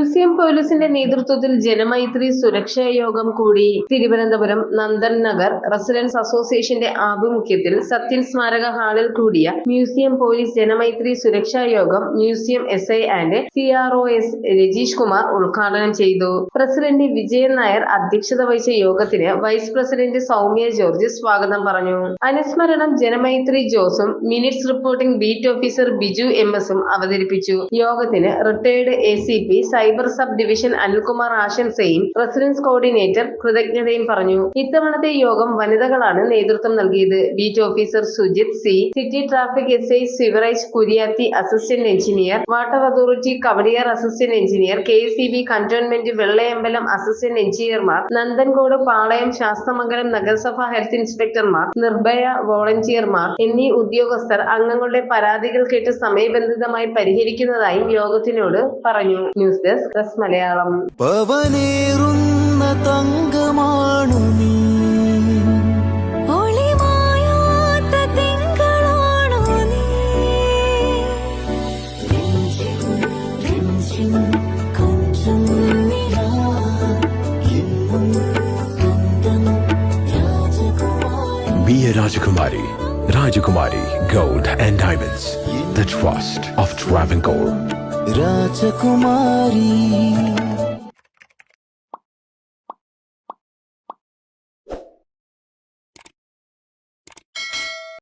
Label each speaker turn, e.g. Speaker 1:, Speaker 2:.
Speaker 1: Museum പോലീസിന്റെ നേതൃത്വത്തിൽ ജനമൈത്രി സുരക്ഷാ യോഗം കൂടി തിരുവനന്തപുരം നന്ദൻ നഗർ റെസിഡൻസ് അസോസിയേഷന്റെ ആഭിമുഖ്യത്തിൽ സത്യൻ സ്മാരക ഹാളിൽ കൂടിയ മ്യൂസിയം പോലീസ് ജനമൈത്രി സുരക്ഷാ യോഗം museum S I and C R O S Rajeesh Kumar ഉദ്ഘാടനം ചെയ്തു. പ്രസിഡന്റ് വിജയൻ നായർ അധ്യക്ഷത വഹിച്ച യോഗത്തിന് വൈസ് പ്രസിഡന്റ് സൗമ്യ ജോർജ് സ്വാഗതം പറഞ്ഞു. അനുസ്മരണം Janamaithri ജോസും minutes reporting beat officer Biju M എസും അവതരിപ്പിച്ചു. യോഗത്തിന് retired A C P cyber sub division Anilkumar ആശംസയും residence coordinator കൃതജ്ഞതയും പറഞ്ഞു. ഇത്തവണത്തെ യോഗം വനിതകളാണ് നേതൃത്വം നൽകിയത്. Beat officer Sujith C city traffic S I sewerage Kuriyathi assistant engineer water authority Kowdiar assistant engineer K C B cantonment Vellayambalam assistant എഞ്ചിനീയർമാർ നന്ദൻകോട് പാളയം ശാസ്തമംഗലം നഗരസഭാ health ഇൻസ്പെക്ടർമാർ Nirbhaya വോളണ്ടിയർമാർ എന്നീ ഉദ്യോഗസ്ഥർ അംഗങ്ങളുടെ പരാതികൾ കേട്ട് സമയബന്ധിതമായി പരിഹരിക്കുന്നതായും യോഗത്തിനോട് പറഞ്ഞു. ന്യൂസ് ഡെസ്ക് പ്രസ് മലയാളം
Speaker 2: പവനേറുന്ന തങ്കമാണു നീ
Speaker 3: ഒളിമായാത്ത തിങ്കളാണോ നീ രഞ്ജിൻ കൊഞ്ചും നിലാ എന്നും സ്വന്തം രാജകുമാരി
Speaker 4: Be a Rajakumari. Rajakumari Gold and Diamonds. The trust of Travancore.
Speaker 2: Rajakumari.